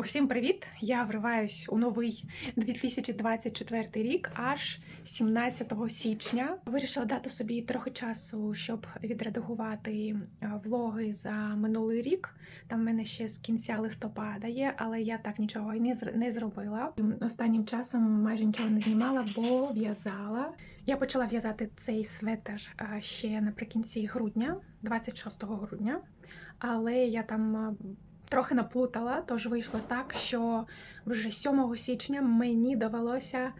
Усім привіт! Я вриваюсь у новий 2024 рік, аж 17 січня. Вирішила дати собі трохи часу, щоб відредагувати е, влоги за минулий рік. Там в мене ще з кінця листопада є, але я так нічого і не зр- не зробила. Останнім часом майже нічого не знімала, бо в'язала. Я почала в'язати цей светр е, ще наприкінці грудня, 26 грудня. Але я там е, трохи наплутала, тож вийшло так, що вже 7 січня мені довелося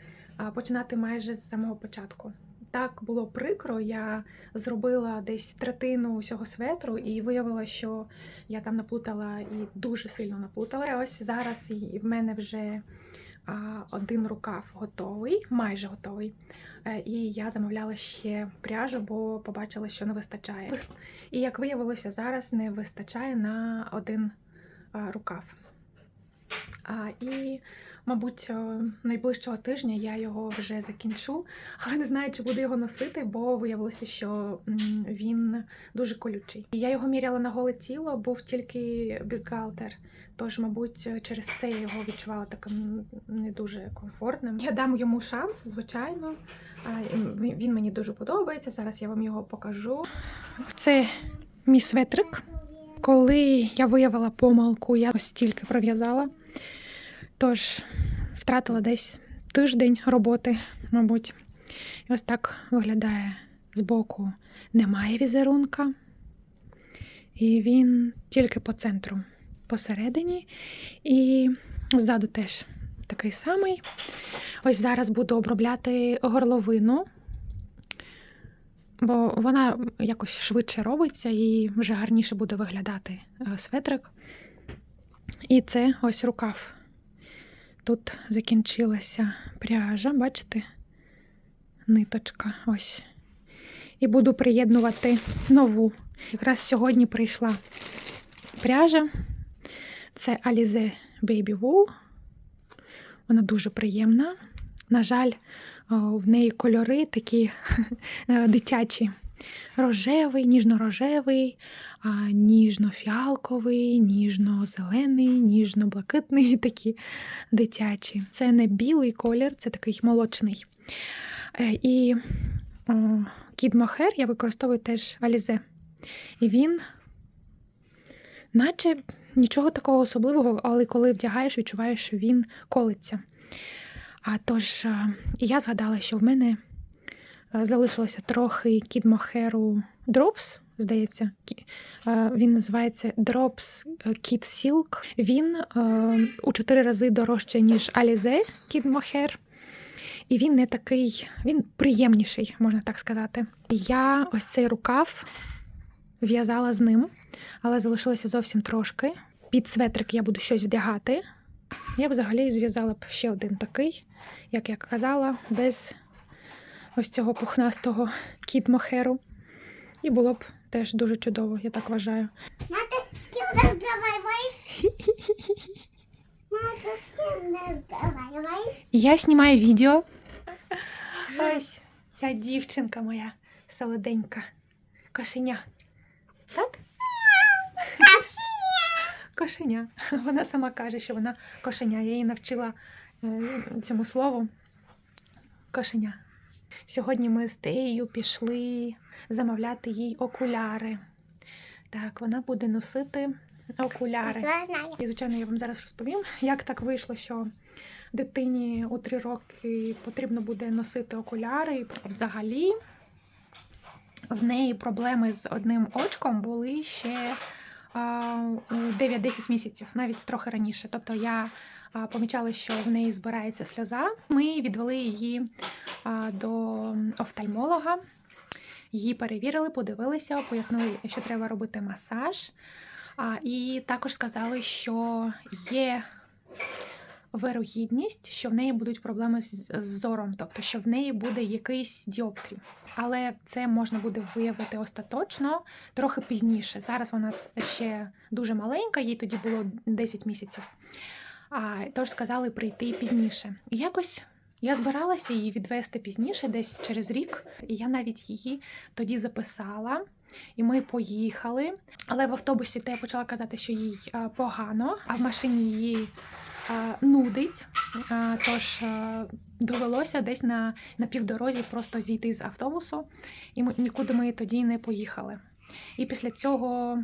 починати майже з самого початку. Так було прикро, я зробила десь третину усього светру і виявила, що я там наплутала і дуже сильно наплутала. Ось зараз і в мене вже один рукав готовий, майже готовий. Е, І я замовляла ще пряжу, бо побачила, що не вистачає. І як виявилося, зараз не вистачає на один рукав. А, і, мабуть, е, найближчого тижня я його вже закінчу, але не знаю, чи буду його носити, бо виявилося, що він дуже колючий. Я його міряла на голе тіло, був тільки бюстгальтер. Тож, мабуть, через це я його відчувала таким не дуже комфортним. Я дам йому шанс, звичайно. Він мені дуже подобається. Зараз я вам його покажу. Це мій светрик. Коли я виявила помилку, я ось стільки пров'язала. Тож втратила десь тиждень роботи, мабуть. І ось так виглядає збоку. Немає візерунка. І він тільки по центру, посередині. І ззаду теж такий самий. Ось зараз буду обробляти горловину бо вона якось швидше робиться і вже гарніше буде виглядати е, светрик. І це ось рукав. Тут закінчилася пряжа, бачите? Ниточка ось. І буду приєднувати нову. Якраз сьогодні прийшла пряжа. Це Alize Baby Wool. Вона дуже приємна. На жаль, в неї кольори такі е, дитячі. Рожевий, ніжно-рожевий, ніжно-фіалковий, ніжно-зелений, ніжно-блакитний, такі дитячі. Це не білий колір, це такий молочний. Е, І кід Мохер я використовую теж Алізе. І він, наче нічого такого особливого, але коли вдягаєш, відчуваєш, що він колиться. А тож, е, я згадала, що в мене е, залишилося трохи кід Мохеру Drops, здається. Е, Він називається Drops Kid Silk. Він у чотири рази дорожче, ніж Alize Kid Mohair. І він не такий, він приємніший, можна так сказати. Я ось цей рукав в'язала з ним, але залишилося зовсім трошки. Під светрик я буду щось вдягати. Я б взагалі зв'язала б ще один такий, як я казала, без ось цього пухнастого кіт мохеру. І було б теж дуже чудово, я так вважаю. Мама, ты с кем разговариваешь? Мама, кем разговариваешь? Я знімаю відео. Ось ця дівчинка моя солоденька. Кошеня. Так? Кошеня. Вона сама каже, що вона кошеня. Я її навчила е, цьому слову. Кошеня. Сьогодні ми з Теєю пішли замовляти їй окуляри. Так, вона буде носити окуляри. І, звичайно, я вам зараз розповім, як так вийшло, що дитині у три роки потрібно буде носити окуляри. Взагалі, в неї проблеми з одним очком були ще 9-10 місяців, навіть трохи раніше. Тобто я помічала, що в неї збирається сльоза. Ми відвели її до офтальмолога. Її перевірили, подивилися, пояснили, що треба робити масаж. І також сказали, що є вирогідність, що в неї будуть проблеми з, зором, тобто, що в неї буде якийсь діоптрій. Але це можна буде виявити остаточно трохи пізніше. Зараз вона ще дуже маленька, їй тоді було 10 місяців. А, тож сказали прийти пізніше. І якось я збиралася її відвести пізніше, десь через рік. І я навіть її тоді записала і ми поїхали. Але в автобусі я почала казати, що їй погано, а в машині її нудить. Е, Тож е, довелося десь на, на півдорозі просто зійти з автобусу, і ми, нікуди ми тоді не поїхали. І після цього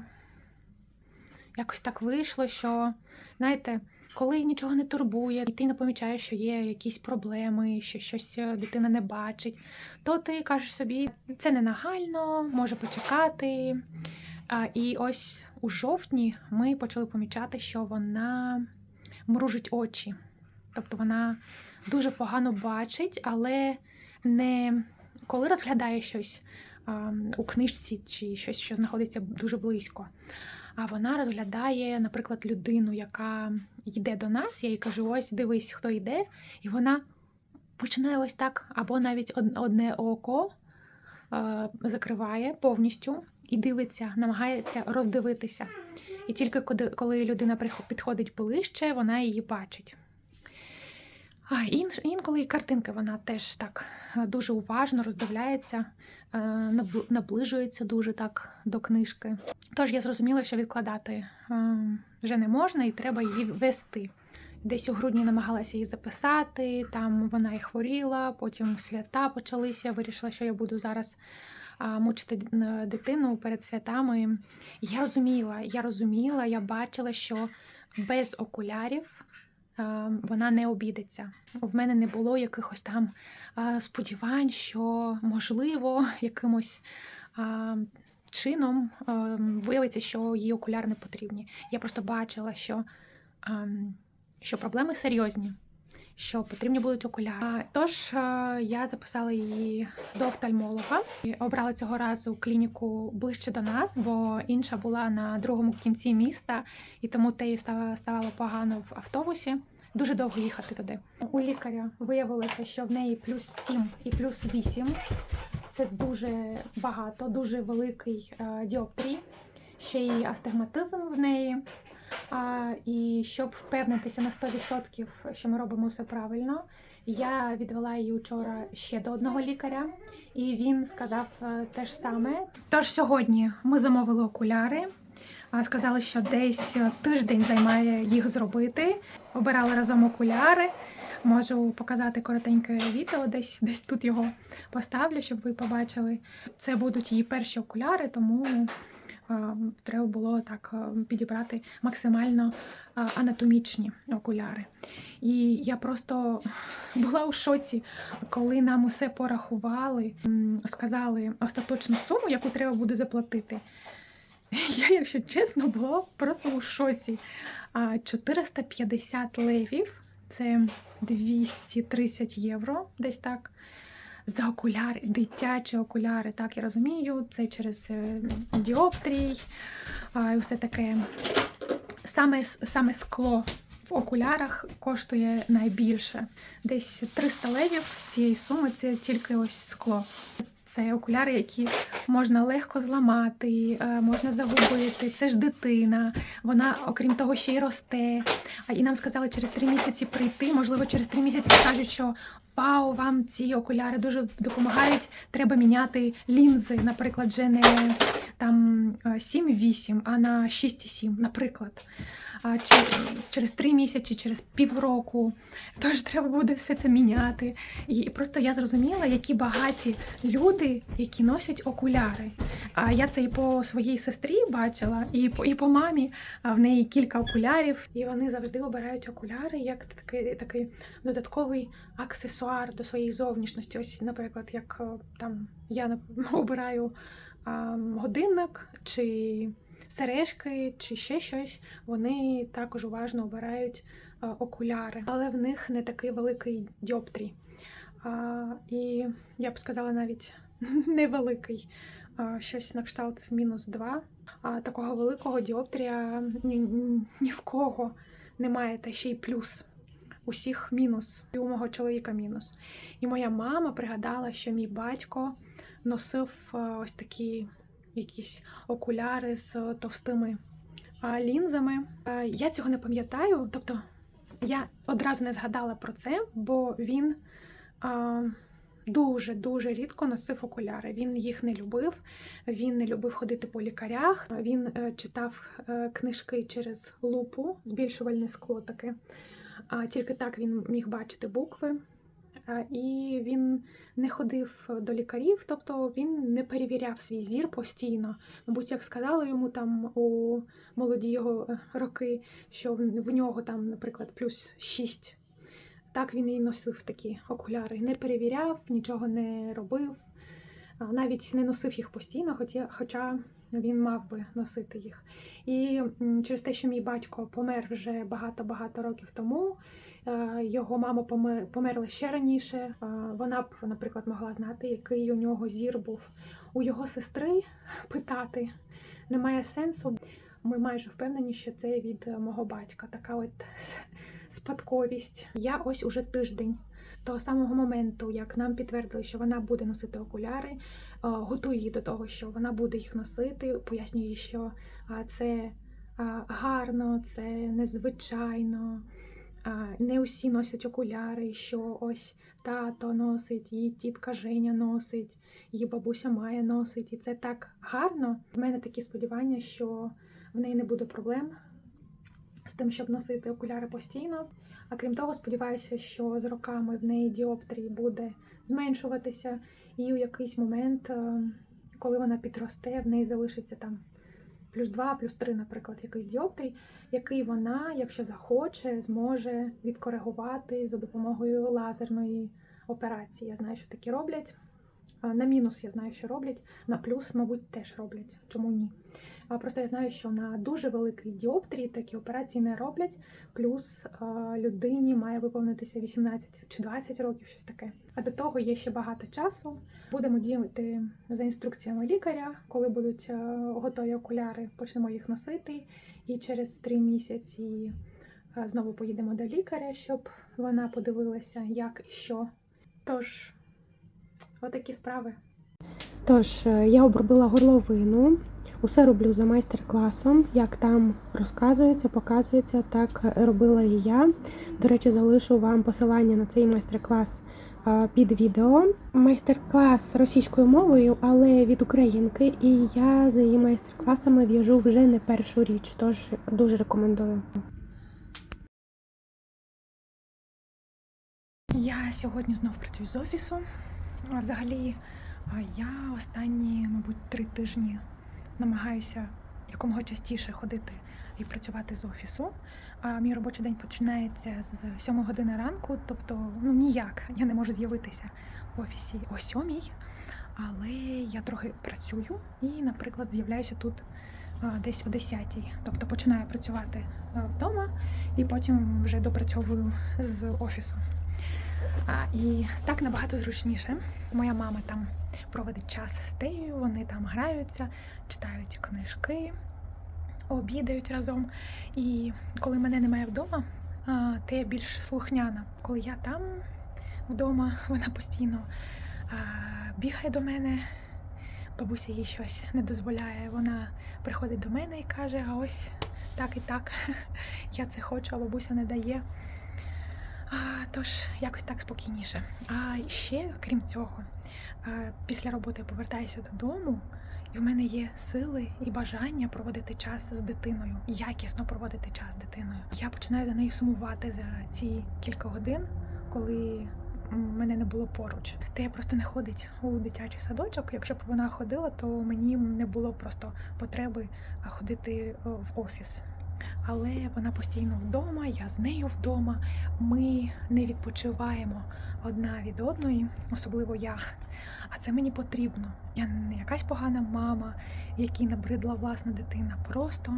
якось так вийшло, що, знаєте, коли нічого не турбує, і ти не помічаєш, що є якісь проблеми, що щось е, дитина не бачить, то ти кажеш собі, це не нагально, може почекати. І ось у жовтні ми почали помічати, що вона мружить очі. Тобто вона дуже погано бачить, але не коли розглядає щось а, у книжці чи щось, що знаходиться дуже близько. А вона розглядає, наприклад, людину, яка йде до нас. Я їй кажу: ось дивись, хто йде, і вона починає ось так, або навіть одне око е, закриває повністю і дивиться, намагається роздивитися. І тільки коли, людина підходить ближче, вона її бачить. А інколи і картинки вона теж так е, дуже уважно роздивляється, е, набл- наближується дуже так до книжки. Тож я зрозуміла, що відкладати е, вже не можна і треба її вести. Десь у грудні намагалася її записати, там вона і хворіла, потім свята почалися. Вирішила, що я буду зараз мучити дитину перед святами. Я розуміла, я розуміла, я бачила, що без окулярів вона не обідеться. В мене не було якихось там сподівань, що можливо якимось. Чином виявиться, що їй окуляри не потрібні. Я просто бачила, що що проблеми серйозні, що потрібні будуть окуляри. Тож е, я записала її до офтальмолога. І Обрала цього разу клініку ближче до нас, бо інша була на другому кінці міста, і тому теї стало, ставало погано в автобусі. Дуже довго їхати туди. У лікаря виявилося, що в неї плюс 7 і плюс 8. Це дуже багато, дуже великий е, діоптрій. Ще й астигматизм в неї. А, і щоб впевнитися на 100%, що ми робимо все правильно, я відвела її вчора ще до одного лікаря, і він сказав е, те ж саме. Тож сьогодні ми замовили окуляри. Сказали, що десь тиждень займає їх зробити. Обирали разом окуляри. Можу показати коротеньке відео, десь десь тут його поставлю, щоб ви побачили. Це будуть її перші окуляри, тому е, треба було так е, підібрати максимально е, анатомічні окуляри. І я просто була у шоці, коли нам усе порахували, сказали остаточну суму, яку треба буде заплатити. Я, якщо чесно, була просто у шоці. 450 левів це 230 євро, десь так. За окуляри, дитячі окуляри, так я розумію, це через е, діоптрій і все таке. Саме, саме скло в окулярах коштує найбільше. Десь 300 левів з цієї суми це тільки ось скло. Це окуляри, які можна легко зламати, е, можна загубити. Це ж дитина. Вона, окрім того, ще й росте. І нам сказали через три місяці прийти. Можливо, через три місяці скажуть, що вау, вам ці окуляри дуже допомагають. Треба міняти лінзи, наприклад, вже не там е, 7-8, а на 6,7, наприклад. Чи, через три місяці, через півроку. Тож треба буде все це міняти. І просто я зрозуміла, які багаті люди, які носять окуляри. А я це і по своїй сестрі бачила, і по, і по мамі. В неї кілька окулярів, і вони завжди обирають окуляри як такий, такий додатковий аксесуар до своєї зовнішності. Ось, наприклад, як е, там я обираю а, годинник чи сережки, чи ще щось, вони також уважно обирають а, окуляри, але в них не такий великий діоптрій. А, і я б сказала навіть невеликий, а, щось на кшталт мінус 2. А такого великого діоптрія ні, ні в кого немає, та ще й плюс. Усіх мінус, і у мого чоловіка мінус. І моя мама пригадала, що мій батько носив ось такі якісь окуляри з товстими лінзами. Я цього не пам'ятаю, тобто я одразу не згадала про це, бо він дуже дуже рідко носив окуляри. Він їх не любив. Він не любив ходити по лікарях. Він е, читав е, книжки через лупу, збільшувальне скло таке. А тільки так він міг бачити букви. І він не ходив до лікарів, тобто він не перевіряв свій зір постійно. Мабуть, як сказали йому там у молоді його е, роки, що в нього там, наприклад, плюс 6. Так він і носив такі окуляри. Не перевіряв, нічого не робив, навіть не носив їх постійно, хоча, він мав би носити їх. І через те, що мій батько помер вже багато-багато років тому. е, Його мама померла ще раніше. Вона б, наприклад, могла знати, який у нього зір був. У його сестри питати немає сенсу. Ми майже впевнені, що це від мого батька. Така от спадковість. Я ось уже тиждень того самого моменту, як нам підтвердили, що вона буде носити окуляри, е, готую її до того, що вона буде їх носити. Пояснюю що це гарно, це незвичайно. Не усі носять окуляри, що ось тато носить, її тітка Женя носить, її бабуся Майя носить, і це так гарно. В мене такі сподівання, що в неї не буде проблем з тим, щоб носити окуляри постійно. А крім того, сподіваюся, що з роками в неї діоптрій буде зменшуватися, і у якийсь момент, е, коли вона підросте, в неї залишиться там плюс 2, плюс 3, наприклад, якийсь діоптрій, який вона, якщо захоче, зможе відкоригувати за допомогою лазерної операції. Я знаю, що такі роблять. На мінус я знаю, що роблять, на плюс, мабуть, теж роблять. Чому ні? А Просто я знаю, що на дуже великий діоптрії такі операції не роблять. Плюс людині має виповнитися 18 чи 20 років, щось таке. А до того є ще багато часу. Будемо діяти за інструкціями лікаря, коли будуть е, готові окуляри, почнемо їх носити. І через три місяці е, знову поїдемо до лікаря, щоб вона подивилася, як і що. Тож, отакі справи. Тож, е, я обробила горловину. Усе роблю за майстер-класом. Як там розказується, показується, так робила і я. До речі, залишу вам посилання на цей майстер-клас під відео. Майстер-клас російською мовою, але від українки. І я за її майстер-класами в'яжу вже не першу річ, тож дуже рекомендую. Я сьогодні знов працюю з офісу. Взагалі, я останні, мабуть, три тижні намагаюся якомога частіше ходити і працювати з офісу. А мій робочий день починається з 7 години ранку, тобто ну ніяк я не можу з'явитися в офісі о 7, але я трохи працюю і, наприклад, з'являюся тут десь о 10. Тобто починаю працювати вдома і потім вже допрацьовую з офісу. І так набагато зручніше. Моя мама там проводить час з Теєю, вони там граються, читають книжки, обідають разом. І коли мене немає вдома, Тея більш слухняна. Коли я там вдома, вона постійно бігає до мене. Бабуся їй щось не дозволяє. Вона приходить до мене і каже: а ось так і так, я це хочу, а бабуся не дає. Тож якось так спокійніше. А ще, крім цього, після роботи я повертаюся додому, і в мене є сили і бажання проводити час з дитиною, якісно проводити час з дитиною. Я починаю за нею сумувати за ці кілька годин, коли мене не було поруч. Та я просто не ходить у дитячий садочок. Якщо б вона ходила, то мені не було просто потреби ходити в офіс. Але вона постійно вдома, я з нею вдома. Ми не відпочиваємо одна від одної, особливо я. А це мені потрібно. Я не якась погана мама, якій набридла власна дитина. Просто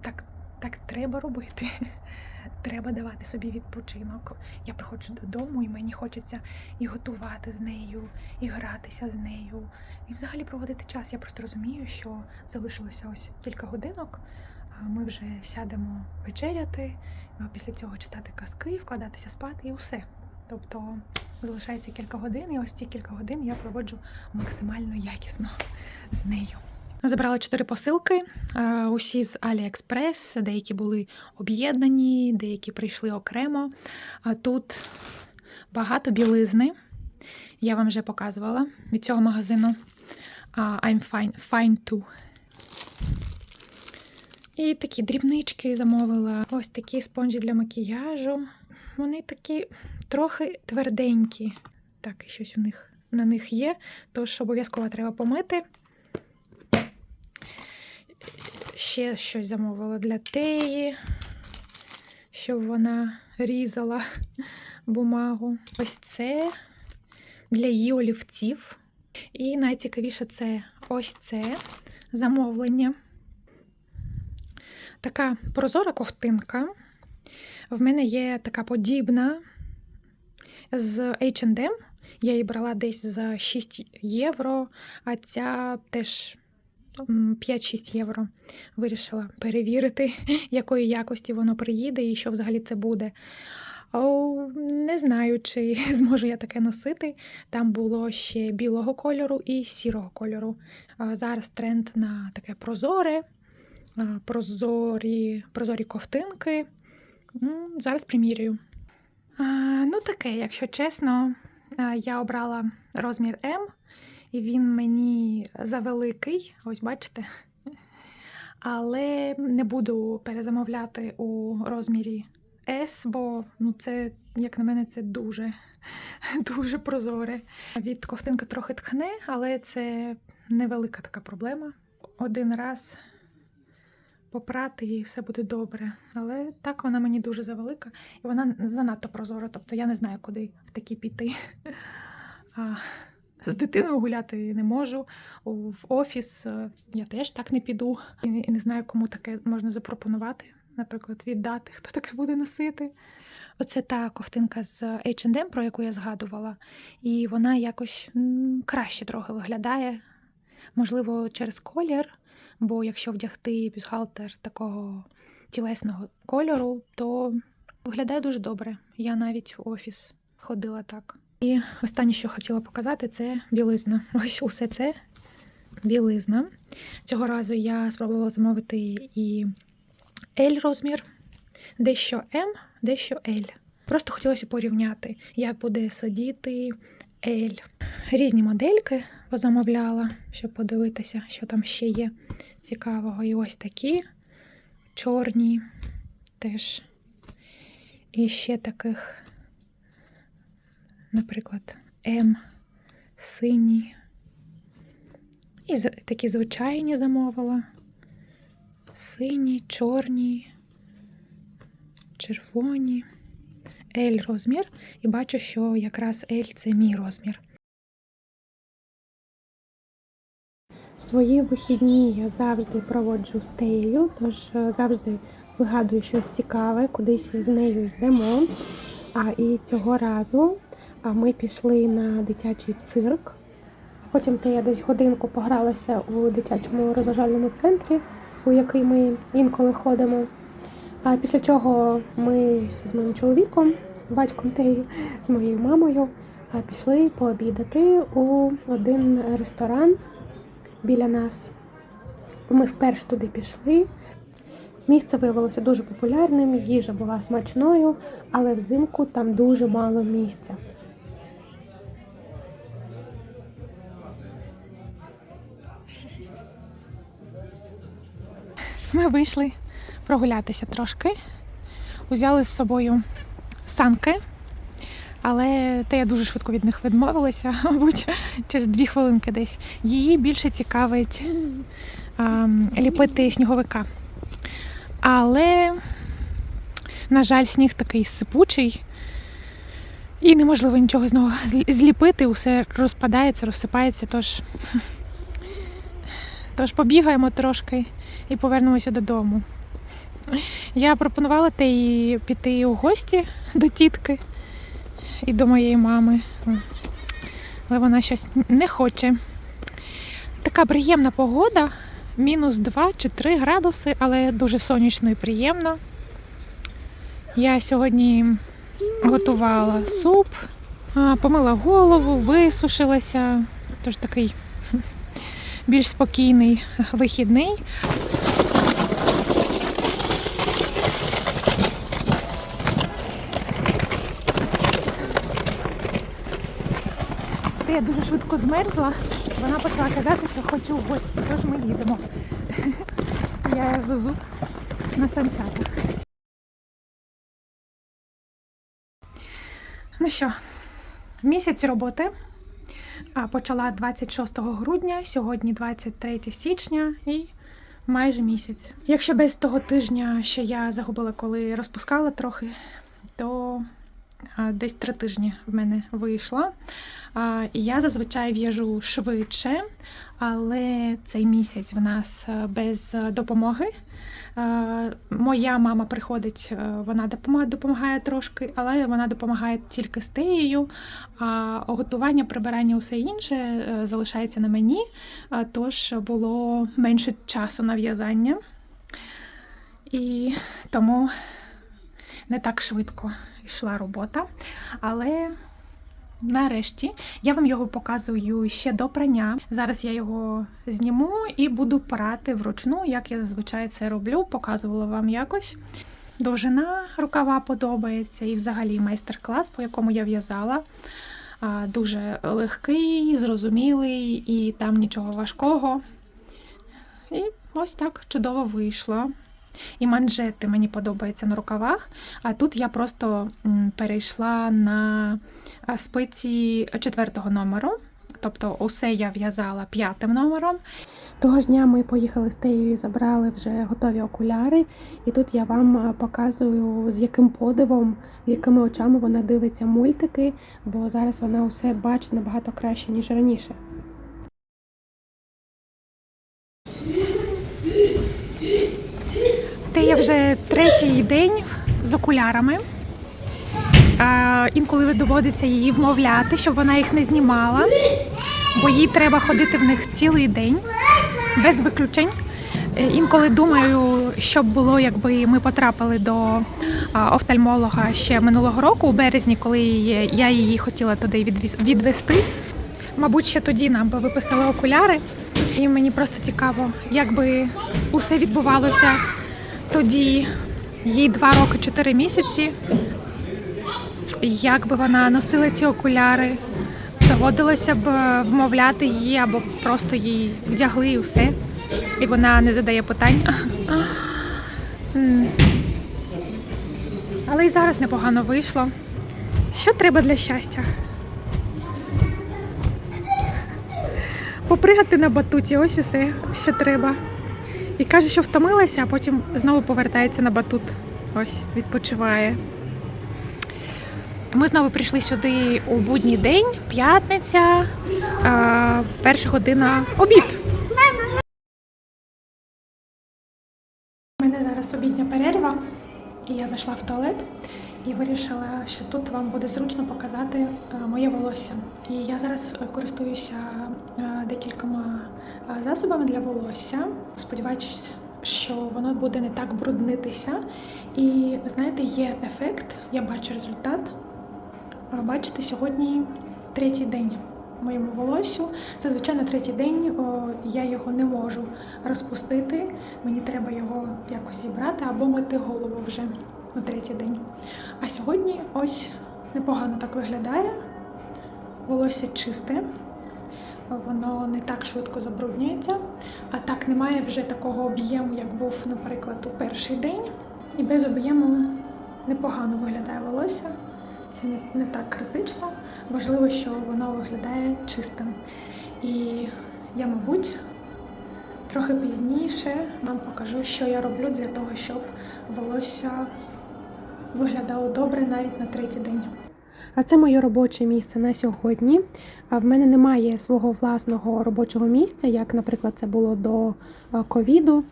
так, так треба робити. Треба давати собі відпочинок. Я приходжу додому, і мені хочеться і готувати з нею, і гратися з нею, і взагалі проводити час. Я просто розумію, що залишилося ось кілька годинок. Ми вже сядемо вечеряти, після цього читати казки, вкладатися спати і усе. Тобто залишається кілька годин, і ось ці кілька годин я проводжу максимально якісно з нею. Забрала чотири посилки, е, усі з AliExpress, деякі були об'єднані, деякі прийшли окремо. Тут багато білизни. Я вам вже показувала від цього магазину I'm fine, fine too. І такі дрібнички замовила. Ось такі спонжі для макіяжу. Вони такі трохи тверденькі. Так, і щось у них на них є, тож обов'язково треба помити. Ще щось замовила для теї, щоб вона різала бумагу. Ось це для її олівців. І найцікавіше це ось це замовлення. Така прозора ковтинка. В мене є така подібна з H&M. Я її брала десь за 6 євро, а ця теж 5-6 євро. Вирішила перевірити, якої якості воно приїде і що взагалі це буде. О, не знаю, чи зможу я таке носити. Там було ще білого кольору і сірого кольору. Зараз тренд на таке прозоре, прозорі, прозорі ковтинки. Зараз примірюю. Ну, таке, якщо чесно, я обрала розмір М, і він мені завеликий. Ось бачите. Але не буду перезамовляти у розмірі S, бо ну, це, як на мене, це дуже, дуже прозоре. Від ковтинки трохи тхне, але це невелика така проблема. Один раз попрати і все буде добре. Але так вона мені дуже завелика, і вона занадто прозора. Тобто я не знаю, куди в такі піти. А, з дитиною гуляти не можу. В офіс е, я теж так не піду. І не знаю, кому таке можна запропонувати, наприклад, віддати, хто таке буде носити. Оце та ковтинка з H&M, про яку я згадувала, і вона якось краще трохи виглядає. Можливо, через колір, бо якщо вдягти бюстгальтер такого тілесного кольору, то виглядає дуже добре. Я навіть в офіс ходила так. І останнє, що хотіла показати, це білизна. Ось усе це білизна. Цього разу я спробувала замовити і L розмір, дещо М, дещо L. Просто хотілося порівняти, як буде сидіти L. Різні модельки позамовляла, щоб подивитися, що там ще є цікавого. І ось такі чорні теж. І ще таких, наприклад, М, сині. І такі звичайні замовила. Сині, чорні, червоні. L розмір. І бачу, що якраз L це мій розмір. Свої вихідні я завжди проводжу з Теєю, тож е, завжди вигадую щось цікаве, кудись з нею йдемо. А і цього разу ми пішли на дитячий цирк. Потім Тея десь годинку погралася у дитячому розважальному центрі, у який ми інколи ходимо. А після чого ми з моїм чоловіком, батьком Теї, з моєю мамою пішли пообідати у один ресторан біля нас. Ми вперше туди пішли. Місце виявилося дуже популярним, їжа була смачною, але взимку там дуже мало місця. Ми вийшли прогулятися трошки. Узяли з собою санки, але те я дуже швидко від них відмовилася, мабуть, через дві хвилинки десь. Її більше цікавить а, ліпити сніговика. Але, на жаль, сніг такий сипучий, і неможливо нічого з нього зліпити, усе розпадається, розсипається. Тож, тож побігаємо трошки і повернемося додому. Я пропонувала Теї піти у гості до тітки і до моєї мами, але вона щось не хоче. Така приємна погода, мінус 2 чи 3 градуси, але дуже сонячно і приємно. Я сьогодні готувала суп, помила голову, висушилася, тож такий більш спокійний вихідний. Я дуже швидко змерзла. Вона почала казати, що хочу в гості, тож ми їдемо. Я її везу на санчатах. Ну що, місяць роботи. Почала 26 грудня, сьогодні 23 січня і майже місяць. Якщо без того тижня, що я загубила, коли розпускала трохи, то десь три тижні в мене вийшло. Я зазвичай в'яжу швидше, але цей місяць в нас е, без допомоги. Моя мама приходить, е, вона допомагає, трошки, але вона допомагає тільки з теєю, а готування, прибирання, усе інше е, залишається на мені. Тож було менше часу на в'язання. І тому не так швидко йшла робота. Але нарешті я вам його показую ще до прання. Зараз я його зніму і буду прати вручну, як я зазвичай це роблю. Показувала вам якось. Довжина рукава подобається, і взагалі майстер-клас, по якому я в'язала. Дуже легкий, зрозумілий, і там нічого важкого. І ось так чудово вийшло. І манжети мені подобаються на рукавах. А тут я просто перейшла на спиці четвертого номеру. Тобто усе я в'язала п'ятим номером. Того ж дня ми поїхали з Теєю і забрали вже готові окуляри. І тут я вам показую, з яким подивом, з якими очами вона дивиться мультики, бо зараз вона усе бачить набагато краще, ніж раніше. Те я вже третій день з окулярами. Інколи доводиться її вмовляти, щоб вона їх не знімала, бо їй треба ходити в них цілий день, без виключень. Е, Інколи думаю, що б було, якби ми потрапили до офтальмолога ще минулого року, у березні, коли я її хотіла туди відвести. Мабуть, ще тоді нам би виписали окуляри, і мені просто цікаво, як би усе відбувалося тоді, їй 2 роки 4 місяці. Як би вона носила ці окуляри, доводилося б е, вмовляти її або просто їй вдягли і все. І вона не задає питань. Але і зараз непогано вийшло. Що треба для щастя? Попригати на батуті, ось усе, що треба. І каже, що втомилася, а потім знову повертається на батут. Ось, відпочиває. Ми знову прийшли сюди у будній день, п'ятниця, е, перша година обід. У мене зараз обідня перерва, і я зайшла в туалет і вирішила, що тут вам буде зручно показати е, моє волосся. І я зараз користуюся е, декількома е, засобами для волосся, сподіваючись, що воно буде не так бруднитися. І ви знаєте, є ефект, я бачу результат. Бачите, сьогодні третій день моєму волоссю. Зазвичай на третій день я його не можу розпустити. Мені треба його якось зібрати або мити голову вже на третій день. А сьогодні ось непогано так виглядає. Волосся чисте, воно не так швидко забруднюється, а так немає вже такого об'єму, як був, наприклад, у перший день. І без об'єму непогано виглядає волосся. Це не, так критично. Важливо, що воно виглядає чистим. І я, мабуть, трохи пізніше вам покажу, що я роблю для того, щоб волосся виглядало добре навіть на третій день. А це моє робоче місце на сьогодні. В мене немає свого власного робочого місця, як, наприклад, це було до е, ковіду.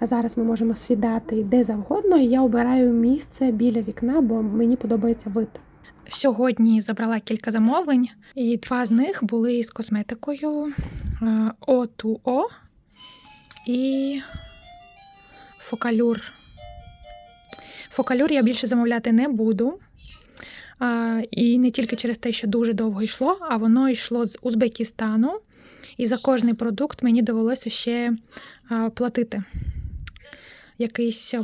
А зараз ми можемо сідати де завгодно, і я обираю місце біля вікна, бо мені подобається вид. Сьогодні забрала кілька замовлень, і два з них були з косметикою е, O2O і Фокалюр. Фокалюр я більше замовляти не буду. І не тільки через те, що дуже довго йшло, а воно йшло з Узбекистану. І за кожний продукт мені довелося ще платити якийсь е,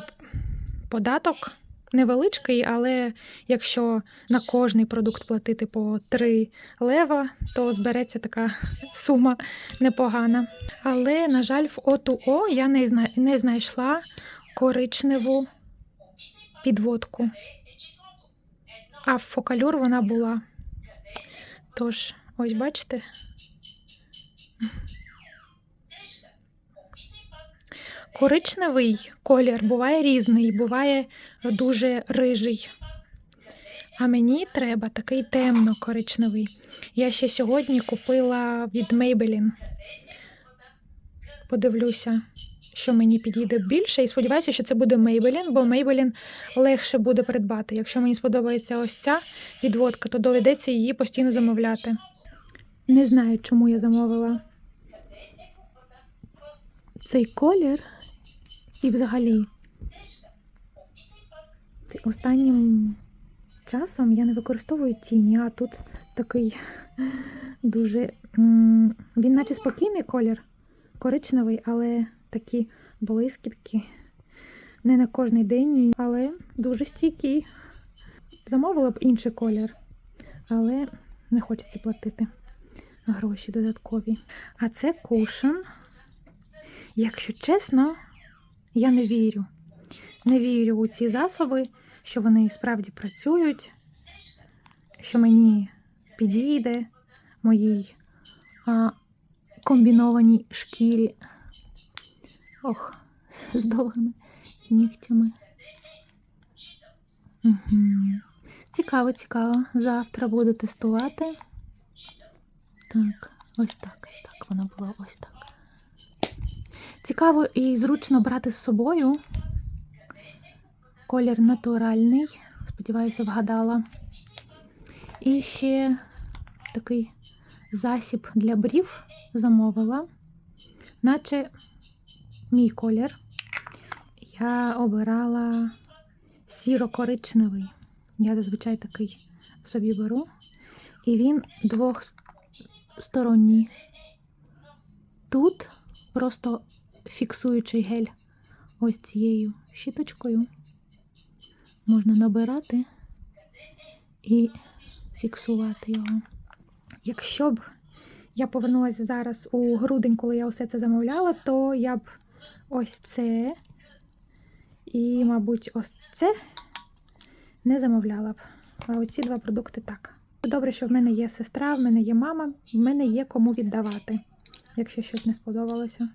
податок невеличкий, але якщо на кожний продукт платити по 3 лева, то збереться така сума непогана. Але, на жаль, в ОТУО я не знайшла коричневу підводку. А фокалюр вона була. Тож, ось бачите. Коричневий колір буває різний, буває дуже рижий. А мені треба такий темно-коричневий. Я ще сьогодні купила від Maybelline. Подивлюся, що мені підійде більше. І сподіваюся, що це буде Maybelline, бо Maybelline легше буде придбати. Якщо мені сподобається ось ця підводка, то доведеться її постійно замовляти. Не знаю, чому я замовила цей колір. І взагалі, останнім часом я не використовую тіні, а тут такий дуже. Він наче спокійний колір, коричневий, але такі блискітки. Не на кожний день, але дуже стійкий. Замовила б інший колір, але не хочеться платити гроші додаткові. А це кушен. Якщо чесно, я не вірю. Не вірю у ці засоби, що вони справді працюють, що мені підійде моїй а, комбінованій шкірі. Ох, з довгими нігтями. Угу. Цікаво, цікаво. Завтра буду тестувати. Так, ось так. Так, воно було ось так. Цікаво і зручно брати з собою. Колір натуральний. Сподіваюся, вгадала. І ще такий засіб для брів замовила, наче мій колір. Я обирала сіро-коричневий. Я зазвичай такий собі беру. І він двохсторонній. Тут просто фіксуючий гель ось цією щіточкою. Можна набирати і фіксувати його. Якщо б я повернулася зараз у грудень, коли я усе це замовляла, то я б ось це і, мабуть, ось це не замовляла б. А оці два продукти так. Добре, що в мене є сестра, в мене є мама, в мене є кому віддавати, якщо щось не сподобалося.